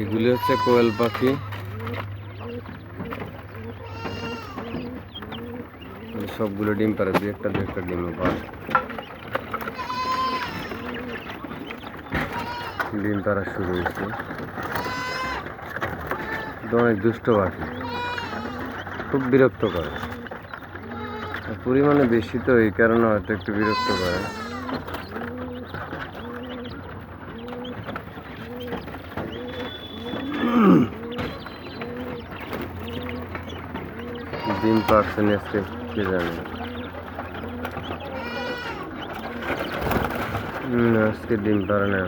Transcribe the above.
এগুলি হচ্ছে কোয়েল পাখি। সবগুলো ডিম পারে দু একটা দু একটা ডিম পারে ডিম পাড়া শুরু হয়েছে। অনেক দুষ্ট পাখি। খুব বিরক্ত করে পরিমাণে বেশি তো এই কারণে হয়তো একটু বিরক্ত করে। ডিম পারছে আজকে কে জানে আজকে ডিম পারে না।